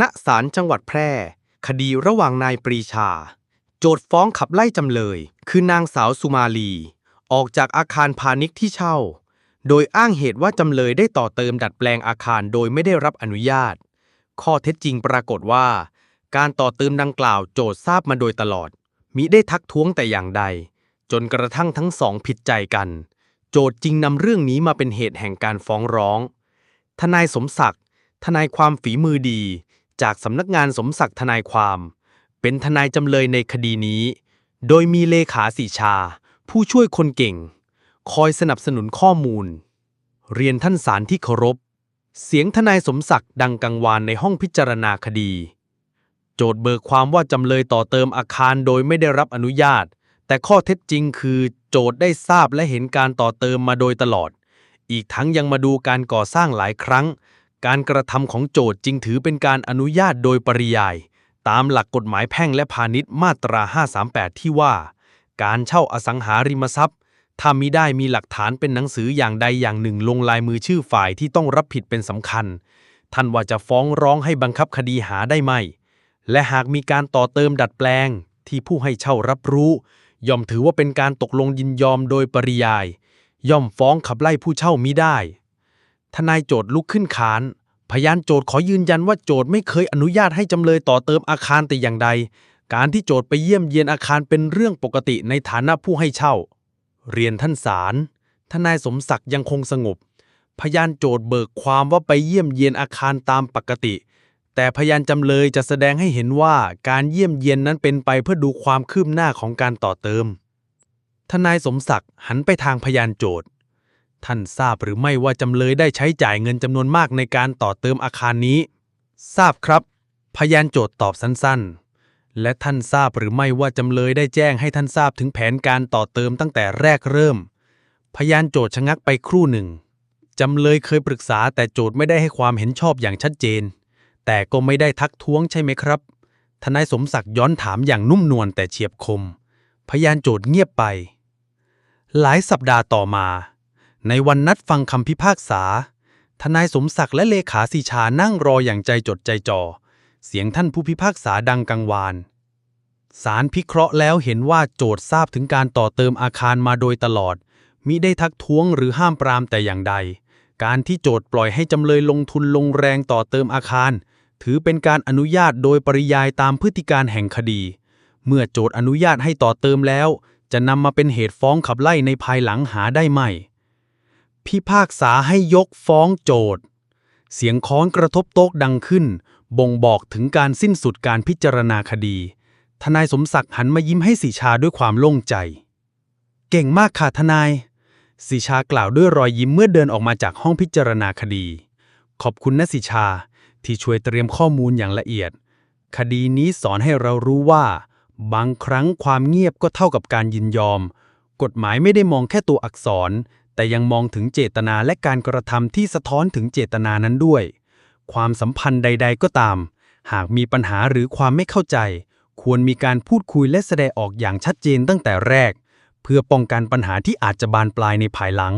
ณศาลจังหวัดแพร่ คดีระหว่างนายปรีชา โจทฟ้องขับไล่จำเลย คือนางสาวสุมาลี ออกจากอาคารพาณิชย์ที่เช่า โดยอ้างเหตุว่าจำเลยได้ต่อเติมดัดแปลงอาคารโดยไม่ได้รับอนุญาต ข้อเท็จจริงปรากฏว่า การต่อเติมดังกล่าวโจททราบมาโดยตลอด มิได้ทักท้วงแต่อย่างใด จนกระทั่งทั้งสองผิดใจกัน โจทย์จึงนำเรื่องนี้มาเป็นเหตุแห่งการฟ้องร้อง ทนายสมศักดิ์ทนายความฝีมือดี จากสำนักงานสมศักดิ์ทนายความ เป็นทนายจำเลยในคดีนี้ โดยมีเลขาสีชา ผู้ช่วยคนเก่ง คอยสนับสนุนข้อมูล เรียนท่านศาลที่เคารพ เสียงทนายสมศักดิ์ดังกังวานในห้องพิจารณาคดี โจทย์เบิกความว่าจำเลยต่อเติมอาคารโดยไม่ได้รับอนุญาต แต่ข้อเท็จจริงคือ โจทย์ได้ทราบและเห็นการต่อเติมมาโดยตลอด อีกทั้งยังมาดูการก่อสร้างหลายครั้ง การกระทำของโจทย์จึงถือเป็นการอนุญาตโดยปริยาย ตามหลักกฎหมายแพ่งและพาณิชย์มาตรา 538 ที่ว่า การเช่าอสังหาริมทรัพย์ ถ้ามิได้มีหลักฐานเป็นหนังสืออย่างใดอย่างหนึ่งลงลายมือชื่อฝ่ายที่ต้องรับผิดเป็นสำคัญ ท่านว่าจะฟ้องร้องให้บังคับคดีหาได้ไหม และหากมีการต่อเติมดัดแปลง ที่ผู้ให้เช่ารับรู้ ย่อมถือว่าเป็นการตกลงยินยอมโดยปริยาย ย่อมฟ้องขับไล่ผู้เช่ามิได้ ทนายโจทย์ลุกขึ้นค้าน พยานโจทย์ขอยืนยันว่าโจทย์ไม่เคยอนุญาตให้จำเลยต่อเติมอาคารแต่อย่างใด การที่โจทย์ไปเยี่ยมเยียนอาคารเป็นเรื่องปกติในฐานะผู้ให้เช่า เรียนท่านศาลทนายสมศักดิ์ยังคงสงบ พยานโจทย์เบิกความว่าไปเยี่ยมเยียนอาคารตามปกติ แต่พยานจำเลยจะแสดงให้เห็นว่าการเยี่ยมเยียนนั้นเป็นไปเพื่อดูความคืบหน้าของการต่อเติม ทนายสมศักดิ์หันไปทางพยานโจทย์ ท่านทราบหรือไม่ว่าจำเลยได้ใช้จ่ายเงินจำนวนมากในการต่อเติมอาคารนี้ ทราบครับ พยานโจทย์ตอบสั้นๆ และท่านทราบหรือไม่ว่าจำเลยได้แจ้งให้ท่านทราบถึงแผนการต่อเติมตั้งแต่แรกเริ่ม พยานโจทย์ชะงักไปครู่หนึ่งจำเลยเคยปรึกษาแต่โจทย์ไม่ได้ให้ความเห็นชอบอย่างชัดเจน แต่ก็ไม่ได้ทักท้วงใช่ไหมครับ ทนายสมศักดิ์ย้อนถามอย่างนุ่มนวลแต่เฉียบคม พยานโจทย์เงียบไป หลายสัปดาห์ต่อมา ในวันนัดฟังคำพิพากษา ทนายสมศักดิ์และเลขาสีชานั่งรออย่างใจจดใจจ่อ เสียงท่านผู้พิพากษาดังกังวานศาลพิเคราะห์แล้วเห็นว่าโจททราบถึงการต่อเติมอาคารมาโดยตลอด มิได้ทักท้วงหรือห้ามปรามแต่อย่างใด การที่โจทย์ปล่อยให้จำเลยลงทุนลงแรงต่อเติมอาคาร ถือเป็นการอนุญาตโดยปริยายตามพฤติการแห่งคดี เมื่อโจทย์อนุญาตให้ต่อเติมแล้ว จะนำมาเป็นเหตุฟ้องขับไล่ในภายหลังหาได้ไหม พิพากษาให้ยกฟ้องโจทย์ เสียงค้อนกระทบโต๊ะดังขึ้น บ่งบอกถึงการสิ้นสุดการพิจารณาคดี ทนายสมศักดิ์หันมายิ้มให้สีชาด้วยความโล่งใจ เก่งมากค่ะทนายสีชากล่าวด้วยรอยยิ้มเมื่อเดินออกมาจากห้องพิจารณาคดี ขอบคุณนะสีชาที่ช่วยเตรียมข้อมูลอย่างละเอียด คดีนี้สอนให้เรารู้ว่า บางครั้งความเงียบก็เท่ากับการยินยอม กฎหมายไม่ได้มองแค่ตัวอักษร แต่ยังมองถึงเจตนาและการกระทำที่สะท้อนถึงเจตนานั้นด้วย ความสัมพันธ์ใด ๆ ก็ตาม หากมีปัญหาหรือความไม่เข้าใจ ควรมีการพูดคุยและแสดงออกอย่างชัดเจนตั้งแต่แรก เพื่อป้องกันปัญหาที่อาจจะบานปลายในภายหลัง